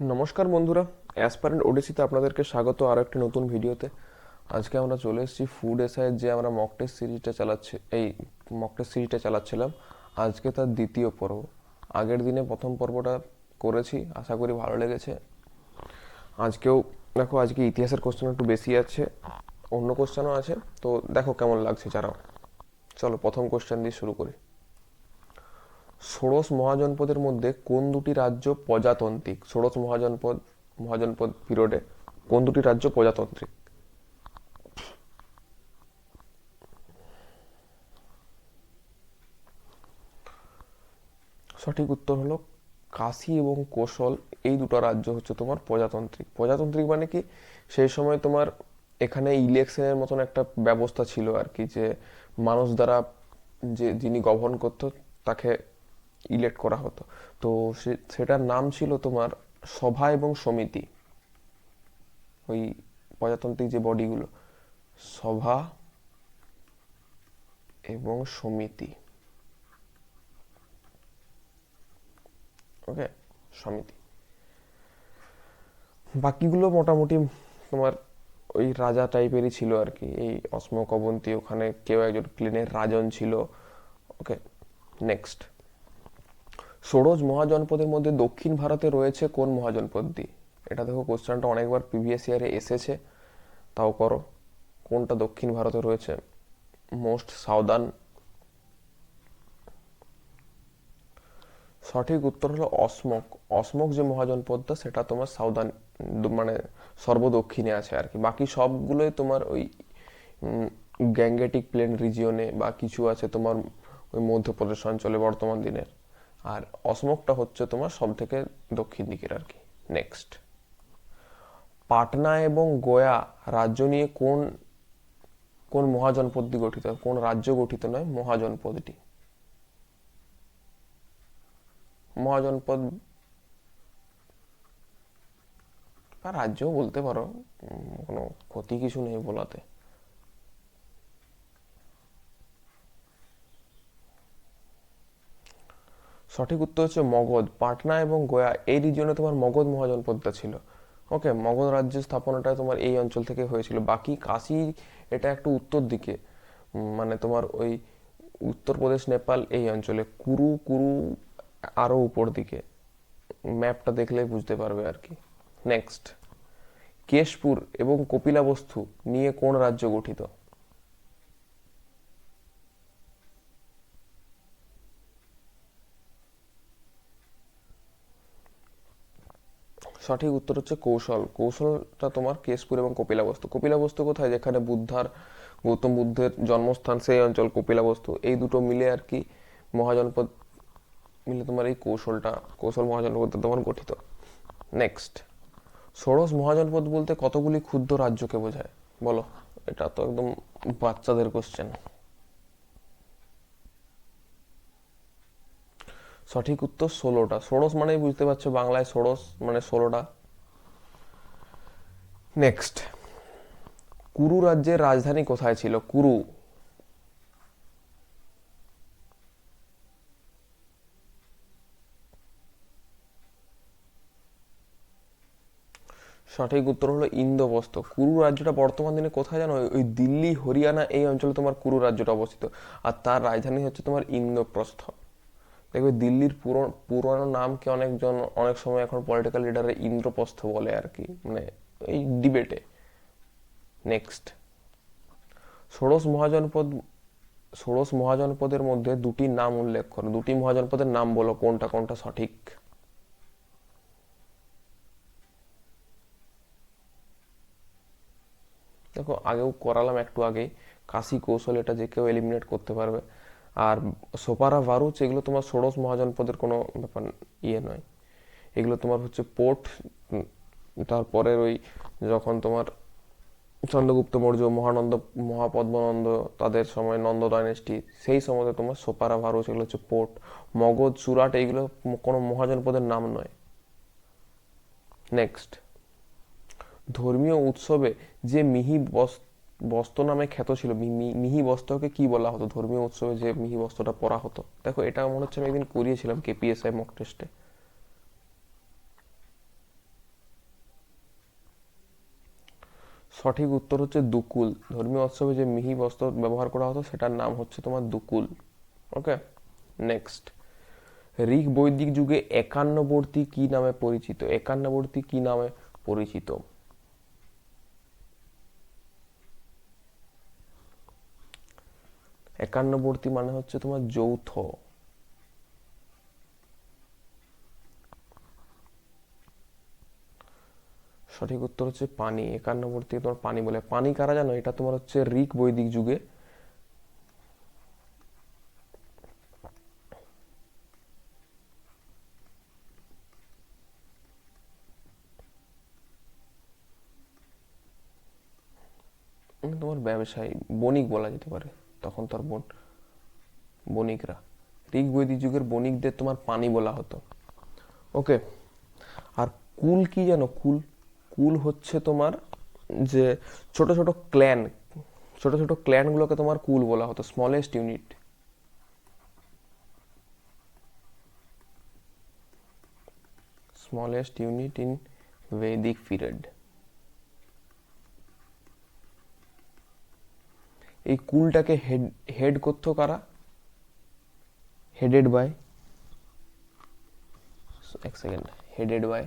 নমস্কার বন্ধুরা অ্যাসপারেন্ট ওডিসিতে আপনাদেরকে স্বাগত আরও একটি নতুন ভিডিওতে। আজকে আমরা চলে এসেছি ফুড এসআইয়ের যে আমরা মক টেস্ট সিরিজটা চালাচ্ছি এই মক টেস্ট সিরিজটা চালাচ্ছিলাম। আজকে তার দ্বিতীয় পর্ব। আগের দিনে প্রথম পর্বটা করেছি, আশা করি ভালো লেগেছে। আজকেও দেখো, আজকে ইতিহাসের কোশ্চেন একটু বেশি আছে, অন্য কোশ্চেনও আছে। তো দেখো কেমন লাগছে যারাও চলো, প্রথম কোশ্চেন দিয়ে শুরু করি। ষোড়শ মহাজনপদের মধ্যে কোন দুটি রাজ্য প্রজাতান্ত্রিক? ষোড়শ মহাজনপদ মহাজনপদ পিরিয়ডে কোন দুটি রাজ্য প্রজাতান্ত্রিক? সঠিক উত্তর হলো কাশি এবং কোশল। এই দুটো রাজ্য হচ্ছে তোমার প্রজাতান্ত্রিক। প্রজাতান্ত্রিক মানে কি? সেই সময় তোমার এখানে ইলেকশনের মতন একটা ব্যবস্থা ছিল আর কি, যে মানুষ দ্বারা যে, যিনি গভর্ন করতো, তাকে ইলেক্ট করা হতো। তো সেটার নাম ছিল তোমার সভা এবং সমিতি। ওই প্রজাতান্ত্রিক যে বডিগুলো, সভা এবং সমিতি। ওকে, সমিতি। বাকিগুলো মোটামুটি তোমার ওই রাজা টাইপেরই ছিল আর কি। এই অসমক অবন্তী ওখানে কেউ একজন প্লেনের রাজন ছিল। ওকে নেক্সট ষোড়শ মহাজনপদের মধ্যে দক্ষিণ ভারতে রয়েছে কোন মহাজনপদটি? এটা দেখো কোশ্চেনটা অনেকবার প্রিভিয়াস ইয়ারে এসেছে। তাও করো। কোনটা দক্ষিণ ভারতে রয়েছে? Most southern. সঠিক উত্তর হলো অসমক। অসমক যে মহাজনপদটা, সেটা তোমার সাউদার্ন মানে সর্বদক্ষিণে আছে আর কি। বাকি সবগুলোই তোমার ওই গ্যাঙ্গেটিক প্লেন রিজিয়নে বা কিছু আছে তোমার ওই মধ্যপ্রদেশ অঞ্চলে বর্তমান দিনের। আর অসমকটা হচ্ছে তোমার সব থেকে দক্ষিণ দিকের আর কি নেক্সট পাটনা এবং গোয়া রাজ্য নিয়ে কোন কোন মহাজনপদটি গঠিত? কোন রাজ্য গঠিত নয়, মহাজনপদটি। মহাজনপদ বা রাজ্যও বলতে পারো কোনো ক্ষতি কিছু নেই বলাতে। সঠিক উত্তর হচ্ছে মগধ। পাটনা এবং গোয়া, এই রিজিয়নে তোমার মগধ মহাজনপদটা ছিল। ওকে মগধ রাজ্য স্থাপনাটা তোমার এই অঞ্চল থেকে হয়েছিল। বাকি কাশি, এটা একটু উত্তর দিকে। মানে তোমার ওই উত্তরপ্রদেশ নেপাল, এই অঞ্চলে। কুরু কুরু আরও উপর দিকে। ম্যাপটা দেখলেই বুঝতে পারবে আর কি। নেক্সট কেশপুর এবং কপিলাবস্তু নিয়ে কোন রাজ্য গঠিত? সঠিক উত্তর হচ্ছে কৌশল। কৌশলটা তোমার কেশপুর এবং কপিলাবস্তু। কপিলাবস্তু কোথায়? যেখানে বুদ্ধার, গৌতম বুদ্ধের জন্মস্থান সেই অঞ্চল কপিলাবস্তু। এই দুটো মিলে আর কি মহাজনপদ, মিলে তোমার এই কৌশলটা, কৌশল মহাজনপদটা তোমার গঠিত। নেক্সট ষোড়শ মহাজনপদ বলতে কতগুলি ক্ষুদ্র রাজ্যকে বোঝায়? বলো, এটা তো একদম বাচ্চাদের কোশ্চেন সঠিক উত্তর ষোলোটা। ষোড়শ মানেই বুঝতে পারছ বাংলায় ষোড়শ মানে ষোলোটা। নেক্সট কুরু রাজ্যের রাজধানী কোথায় ছিল? কুরু। সঠিক উত্তর হলো ইন্দোবস্ত। কুরু রাজ্যটা বর্তমান দিনে কোথায় জানো? ওই দিল্লি, হরিয়ানা এই অঞ্চলে তোমার কুরু রাজ্যটা অবস্থিত। আর তার রাজধানী হচ্ছে তোমার ইন্দ্রপ্রস্থ। দেখবে দিল্লির পুরো পুরনো নামকে অনেকজন অনেক সময় এখন পলিটিক্যাল লিডারে ইন্দ্রপ্রস্থ বলে আর কি মানে এই ডিবেটে নেক্সট ষোড়শ মহাজনপদ, ষোড়শ মহাজনপদের মধ্যে দুটি নাম উল্লেখ করো। দুটি মহাজনপদের নাম বলো, কোনটা কোনটা সঠিক? দেখো, আগেও করালাম একটু আগেই কাশি কৌশল এটা যে কেউ এলিমিনেট করতে পারবে। আর সোপারা ভারুচ, এগুলো তোমার ষোড়শ মহাজনপদের কোনো ব্যাপার ইয়ে নয়। এগুলো তোমার হচ্ছে পোর্ট তারপরের ওই যখন তোমার চন্দ্রগুপ্ত মৌর্য, মহানন্দ, মহাপদ্মনন্দ, তাদের সময় নন্দ ডাইনেস্টি, সেই সময়তে তোমার সোপারা ভারুচ, এগুলো হচ্ছে পোর্ট। মগধ সুরাট এইগুলো কোনো মহাজনপদের নাম নয়। নেক্সট ধর্মীয় উৎসবে যে মিহি বস- বস্ত্র নামে খ্যাত ছিল। মিহি বস্ত্রকে কি বলা হতো? ধর্মীয় উৎসবে যে মিহি বস্ত্রটা পরা হতো। দেখো, এটা মনে হচ্ছে আমি একদিন করিয়েছিলাম কেপিএসআই মক টেস্টে সঠিক উত্তর হচ্ছে দুকুল। ধর্মীয় উৎসবে যে মিহি বস্ত্র ব্যবহার করা হতো, সেটার নাম হচ্ছে তোমার দুকুল। ওকে? নেক্সট ঋক বৈদিক যুগে একান্নবর্তী কি নামে পরিচিত? একান্নবর্তী কি নামে পরিচিত? একান্নবর্তী মানে হচ্ছে তোমার যৌথ। সঠিক উত্তর হচ্ছে পানি, একান্নবর্তী তোমার পানি বলে। পানি কারা জানো? এটা তোমার হচ্ছে ঋক বৈদিক যুগে। তোমার ব্যবসায়ী, বণিক বলা যেতে পারে। তখন তোর বন, বণিকরা। ঋক বৈদিক যুগের বণিকদের তোমার পানি বলা হতো। ওকে, আর কুল কি জানো? কুল কুল হচ্ছে তোমার যে ছোট ছোট ক্ল্যান, ছোট ছোট ক্ল্যানগুলোকে তোমার কুল বলা হতো smallest unit smallest unit in Vedic period এই কুলটাকে হেড হেড করতো কারা? হেডেড বাই এক সেকেন্ড হেডেড বাই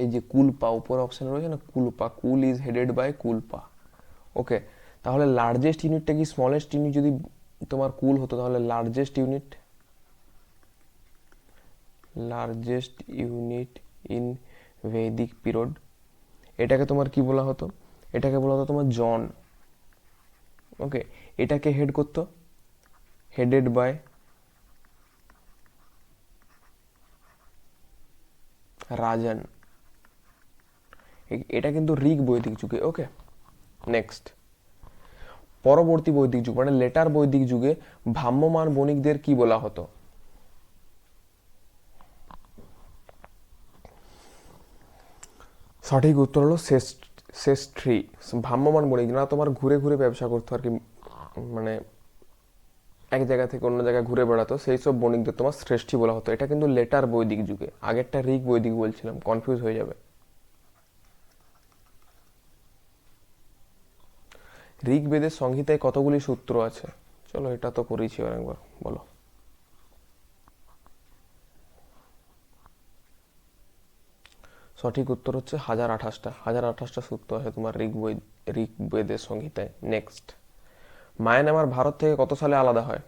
এই যে কুলপা উপর অপশন রয়েছে না? কুলপা কুল ইজ হেডেড বাই কুলপা ওকে তাহলে লার্জেস্ট ইউনিটটা কি স্মলেস্ট ইউনিট যদি তোমার কুল হতো, তাহলে largest unit largest unit in Vedic period এটাকে তোমার কি বলা হতো? এটাকে বলা হতো তোমার জন। ওকে এটাকে হেড করতো। Headed by Rajan. এটা কিন্তু ঋক বৈদিক যুগে। ওকে নেক্সট পরবর্তী বৈদিক যুগ মানে লেটার বৈদিক যুগে ভ্রাম্যমান বণিকদের কি বলা হতো? সঠিক উত্তর হলো শ্রেষ্ঠী ভ্রাম্যমান বণিক না তোমার ঘুরে ঘুরে ব্যবসা করতো আর কি মানে এক জায়গা থেকে অন্য জায়গায় ঘুরে বেড়াতো, সেই সব বণিকদের তোমার শ্রেষ্ঠী বলা হতো। এটা কিন্তু লেটার বৈদিক যুগে, আগেরটা ঋক বৈদিক বলছিলাম কনফিউজ হয়ে যাবে। ঋগ্বেদের সংহিতায় কতগুলি সূত্র আছে? চলো এটা তো করেছি আর একবার বলো। সঠিক উত্তর হচ্ছে হাজার আঠাশটা। হাজার আঠাশটা সূত্র আছে তোমার ঋগ বৈ ঋগ্বেদের সংহিতায়। নেক্সট মায়ানমার ভারত থেকে কত সালে আলাদা হয়?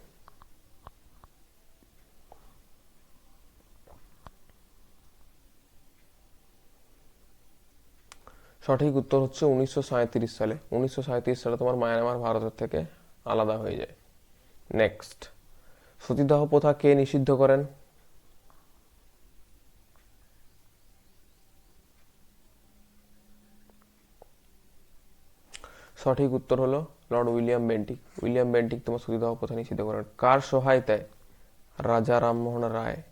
সঠিক উত্তর হচ্ছে উনিশশো সাঁইত্রিশ সালে। উনিশশো সাঁইত্রিশ সালে তোমার মায়ানমার ভারতের থেকে আলাদা হয়ে যায়। নেক্সট সতীদাহ প্রথা কে নিষিদ্ধ করেন? সঠিক উত্তর হলো lord William Bentinck. William Bentinck তোমার সতীদাহ প্রথা নিষিদ্ধ করেন কার সহায়তায় রাজা রামমোহন রায়?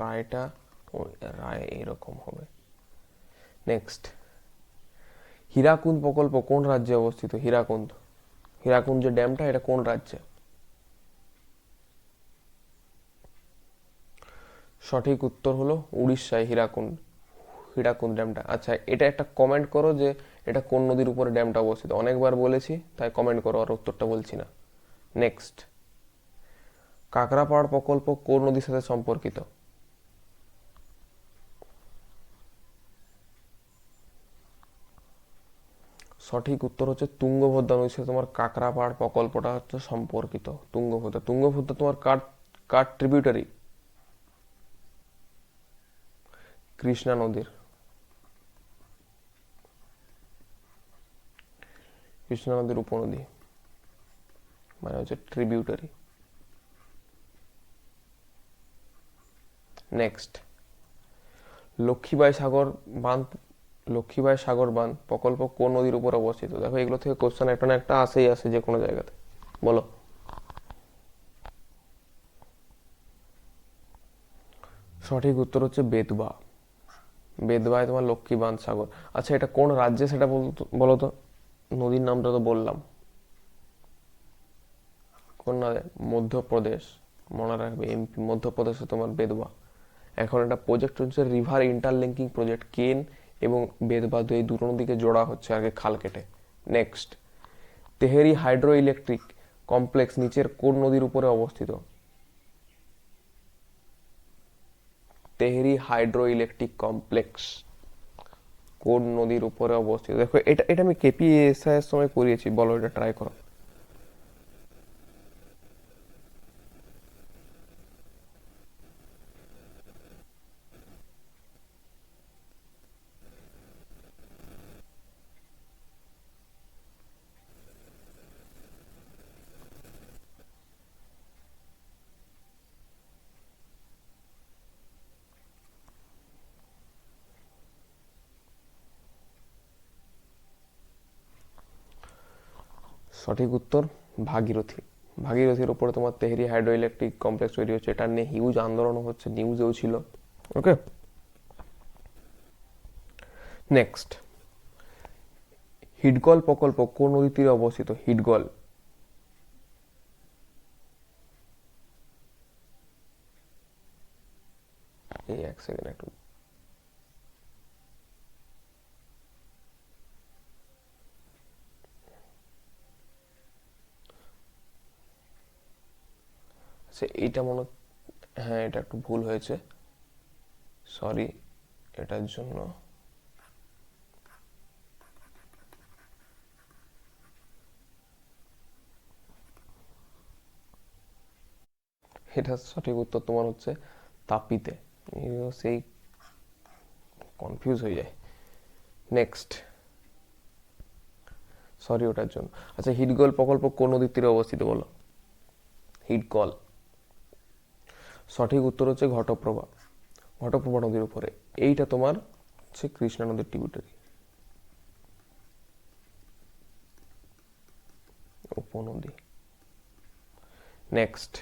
রায়টা রায় এরকম হবে। নেক্সট হীরাকুন্দ প্রকল্প কোন রাজ্যে অবস্থিত? হীরাকুন্দ। হীরাকুন্দ যে ড্যামটা, এটা কোন রাজ্যে? সঠিক উত্তর হলো উড়িষ্যায় হীরাকুন্দ হীরাকুন্দ ড্যামটা। আচ্ছা এটা একটা কমেন্ট করো যে এটা কোন নদীর উপরে ড্যামটা অবস্থিত। অনেকবার বলেছি, তাই কমেন্ট করো, আর উত্তরটা বলছি না। নেক্সট কাকরাপাড় প্রকল্প কোন নদীর সাথে সম্পর্কিত? সঠিক উত্তর হচ্ছে তুঙ্গভদ্রা নদীর সাথে তোমার কাকরাপাড় প্রকল্পটা হচ্ছে সম্পর্কিত। তুঙ্গভদ্রা তুঙ্গভদ্রা তোমার কার কার ট্রিবিউটারি কৃষ্ণা নদীর। কৃষ্ণা নদীর উপনদী। মানে হচ্ছে ট্রিবিউটারি নেক্সট লক্ষ্মীবাই সাগর বাঁধ লক্ষ্মীবাই সাগর বাঁধ প্রকল্প কোন নদীর উপর অবস্থিত? দেখো, এগুলো থেকে কোশ্চেন একটা না একটা আসেই আসে যে কোনো জায়গাতে। বলো। সঠিক উত্তর হচ্ছে বেতবা। বেদবায় তোমার লক্ষ্মী বাঁধ সাগর। আচ্ছা এটা কোন রাজ্যে সেটা বলতো বলো তো নদীর নামটা তো বললাম। কোন মধ্যপ্রদেশ, মনে রাখবে, এমপি মধ্যপ্রদেশে তোমার বেদবা। এখন একটা প্রজেক্ট হচ্ছে রিভার ইন্টারলিঙ্কিং প্রজেক্ট কেন এবং বেদবা এই দুটো নদীকে জোড়া হচ্ছে আগে খাল কেটে। Next Tehri hydro electric complex নিচের কোন নদীর উপরে অবস্থিত? Tehri hydro electric complex. কোন নদীর উপরে অবস্থিত? দেখো, এটা এটা আমি কেপিএসআই এর সময় করিয়েছি বলো এটা ট্রাই করো। সঠিক উত্তর ভাগীরথী। ভাগীরথীর উপরে তোমার তেহরি হাইড্রো ইলেকট্রিক কমপ্লেক্স তৈরি হচ্ছে। এটা নিয়ে হিউজ আন্দোলন হচ্ছে নিউজেও ছিল। ওকে নেক্সট হিডগল প্রকল্প কোন নদীর তীরে অবস্থিত? হিডগল। এই এক সেকেন্ড একটু আচ্ছা এইটা মনে হ্যাঁ এটা একটু ভুল হয়েছে। সরি এটার জন্য। এটা সঠিক উত্তর তোমার হচ্ছে তাপিতে। সেই কনফিউজ হয়ে যায়। নেক্সট সরি ওটার জন্য। আচ্ছা হিটগল প্রকল্প কোন নদীর তীরে অবস্থিত বলো? হিটকল সঠিক উত্তর হচ্ছে ঘটপ্রভা। ঘটপ্রভা নদীর উপরে। এইটা তোমার হচ্ছে কৃষ্ণা নদীর টিবিটারি উপনদী। নেক্সট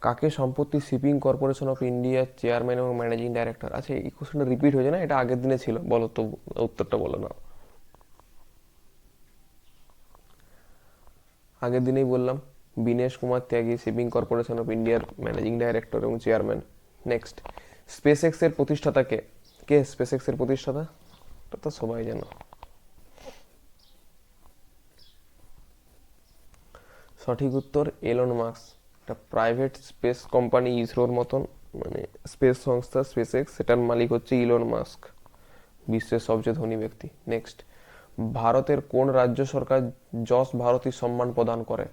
কাকে সম্পত্তি শিপিং কর্পোরেশন অফ ইন্ডিয়ার চেয়ারম্যান এবং ম্যানেজিং ডাইরেক্টর আচ্ছা এই কোশ্চেনটা রিপিট হয়েছে না? এটা আগের দিনে ছিল। বলো তো, উত্তরটা বলো না আগের দিনেই বললাম। Binesh Kumar Tyagi, shipping corporation of ইন্ডিয়ার ম্যানেজিং ডাইরেক্টর এবং চেয়ারম্যান। নেক্সট স্পেস এক্সের প্রতিষ্ঠাতা কে? কে স্পেস এক্সের প্রতিষ্ঠাতা? এটা তো সবাই জানো। সঠিক উত্তর, এলন মার্কস একটা প্রাইভেট স্পেস কোম্পানি ইসরোর মতন মানে স্পেস সংস্থা স্পেস এক্স সেটার মালিক হচ্ছে ইলন মাস্ক, বিশ্বের সবচেয়ে ধনী ব্যক্তি। নেক্সট, ভারতের কোন রাজ্য সরকার যশ ভারতী সম্মান প্রদান করে?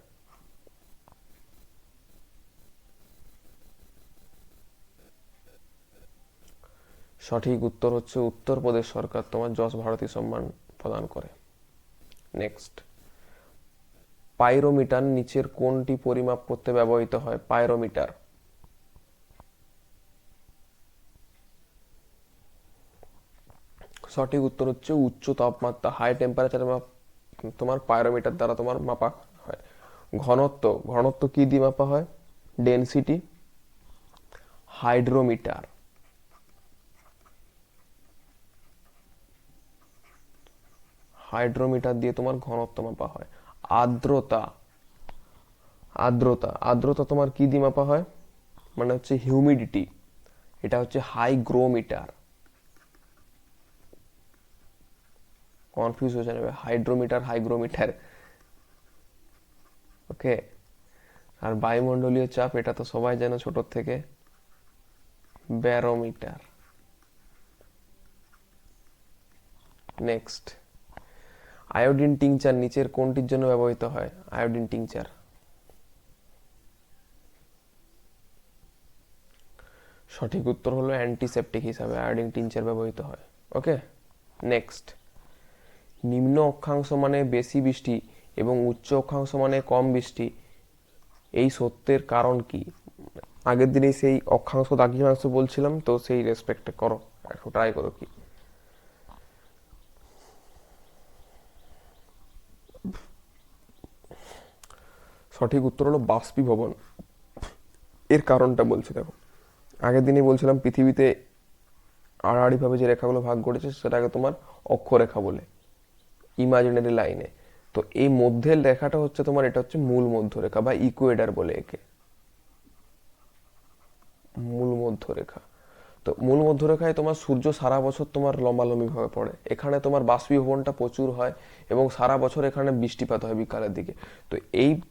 সঠিক উত্তর হচ্ছে উত্তরপ্রদেশ সরকার তোমার যশ ভারতী সম্মান প্রদান করে। নেক্সট পাইরোমিটার নিচের কোনটি পরিমাপ করতে ব্যবহৃত হয়? পাইরোমিটার। সঠিক উত্তর হচ্ছে উচ্চ তাপমাত্রা হাই টেম্পারেচার মাপ তোমার পাইরোমিটার দ্বারা তোমার মাপা হয়। ঘনত্ব ঘনত্ব কি দিয়ে মাপা হয়? ডেনসিটি হাইড্রোমিটার হাইড্রোমিটার দিয়ে তোমার ঘনত্ব মাপা হয়। আর্দ্রতা। আর্দ্রতা। আর্দ্রতা তোমার কি দিয়ে মাপা হয়? মানে হচ্ছে হিউমিডিটি এটা হচ্ছে হাইগ্রোমিটার কনফিউজ হয়ে যাবে। হাইড্রোমিটার হাইগ্রোমিটার ওকে আর বায়ুমণ্ডলীয় চাপ, এটা তো সবাই জানে ছোট থেকে। ব্যারোমিটার নেক্সট আয়োডিন টিংচার নিচের কোনটির জন্য ব্যবহৃত হয়? Iodine tincture. সঠিক উত্তর হলো অ্যান্টিসেপটিক হিসাবে আয়োডিন টিংচার ব্যবহৃত হয়। ওকে? নেক্সট নিম্ন অক্ষাংশ মানে বেশি বৃষ্টি এবং উচ্চ অক্ষাংশ মানে কম বৃষ্টি। এই সত্যের কারণ কি? আগের দিনে সেই অক্ষাংশ দাগিমাংশ বলছিলাম, তো সেই রেসপেক্টে করো। একটু ট্রাই করো কি? সঠিক উত্তর হলো বাষ্পীভবন। এর কারণটা বলছি দেখো। আগের দিনই বলছিলাম পৃথিবীতে আড়াআড়িভাবে যে রেখাগুলো ভাগ করেছে, সেটাকে তোমার অক্ষরেখা বলে ইমাজিনারি লাইনে তো এই মধ্যের রেখাটা হচ্ছে তোমার, এটা হচ্ছে মূল মধ্যরেখা বা ইকুয়েডার বলে একে। মূল মধ্যরেখা। তো মূল মধ্যরেখায় তোমার সূর্য সারা বছর তোমার লম্বালম্বি ভাবে পড়ে। এখানে তোমার বাষ্পীভবনটা প্রচুর হয় এবং সারা বছর এখানে বৃষ্টিপাত হয় বিকালের দিকে। তো এই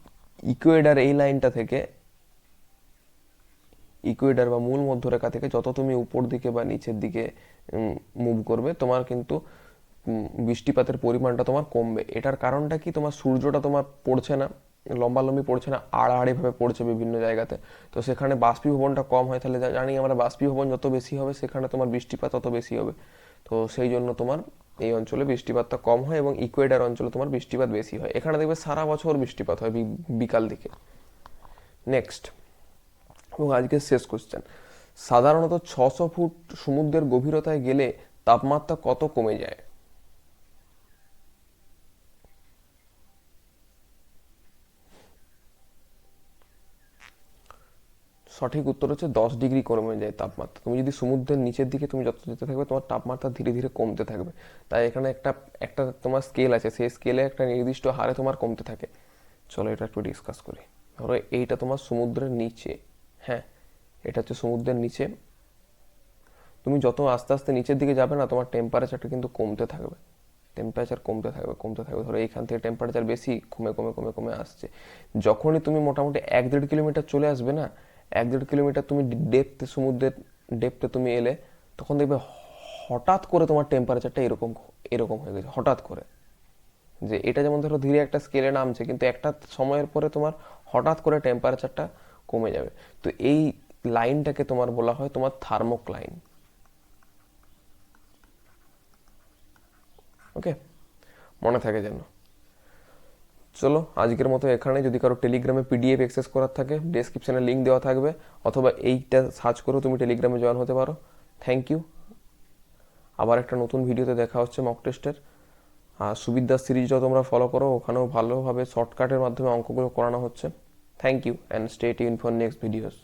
ইকুয়েডার এই লাইনটা থেকে ইকুয়েডার বা মূল মধ্যরেখা থেকে যত তুমি উপর দিকে বা নিচের দিকে মুভ করবে, তোমার কিন্তু বৃষ্টিপাতের পরিমাণটা তোমার কমবে। এটার কারণটা কি? তোমার সূর্যটা তোমার পড়ছে না, লম্বালম্বি পড়ছে না আড়াআড়ি ভাবে পড়ছে বিভিন্ন জায়গাতে। তো সেখানে বাষ্পীভবনটা কম হয়, তাহলে জানি আমরা বাষ্পীভবন যত বেশি হবে, সেখানে তোমার বৃষ্টিপাত তত বেশি হবে। তো সেই জন্য তোমার এই অঞ্চলে বৃষ্টিপাতটা কম হয় এবং ইকুয়েডার অঞ্চলে তোমার বৃষ্টিপাত বেশি হয়। এখানে দেখবে সারা বছর বৃষ্টিপাত হয় বিকাল দিকে। নেক্সট এবং আজকের শেষ কোশ্চেন সাধারণত ছশো ফুট সমুদ্রের গভীরতায় গেলে তাপমাত্রা কত কমে যায়? সঠিক উত্তর হচ্ছে দশ ডিগ্রি কমে যায় তাপমাত্রা। তুমি যদি সমুদ্রের নিচের দিকে তুমি যত যেতে থাকবে, তোমার তাপমাত্রা ধীরে ধীরে কমতে থাকবে। তাই এখানে একটা একটা তোমার স্কেল আছে, সেই স্কেলে একটা নির্দিষ্ট হারে তোমার কমতে থাকে। চলো এটা একটু ডিসকাস করি। ধরো এইটা তোমার সমুদ্রের নিচে হ্যাঁ এটা হচ্ছে সমুদ্রের নিচে। তুমি যত আস্তে আস্তে নিচের দিকে যাবে না, তোমার টেম্পারেচারটা কিন্তু কমতে থাকবে। টেম্পারেচার কমতে থাকবে কমতে থাকবে। ধরো এইখান থেকে টেম্পারেচার বেশি, কমে কমে কমে কমে আসছে। যখনই তুমি মোটামুটি এক দেড় কিলোমিটার চলে আসবে না এক দেড় কিলোমিটার তুমি ডেপতে সমুদ্রের ডেপতে তুমি এলে, তখন দেখবে হঠাৎ করে তোমার টেম্পারেচারটা এরকম এরকম হয়ে গেছে, হঠাৎ করে। যে এটা যেমন ধরো ধীরে একটা স্কেলে নামছে, কিন্তু একটা সময়ের পরে তোমার হঠাৎ করে টেম্পারেচারটা কমে যাবে। তো এই লাইনটাকে তোমার বলা হয় তোমার থার্মোক লাইন ওকে মনে থাকে যেন। চলো, আজকের মতো এখানে যদি কারও টেলিগ্রামে পিডিএফ অ্যাক্সেস করার থাকে ডিসক্রিপশানে লিঙ্ক দেওয়া থাকবে, অথবা এইটা সার্চ করেও তুমি টেলিগ্রামে জয়েন হতে পারো। থ্যাংক ইউ আবার একটা নতুন ভিডিওতে দেখা হচ্ছে মক টেস্টের আর সুবিদ্যার সিরিজটাও তোমরা ফলো করো, ওখানেও ভালোভাবে শর্টকাটের মাধ্যমে অঙ্কগুলো করানো হচ্ছে। Thank you and stay tuned for next videos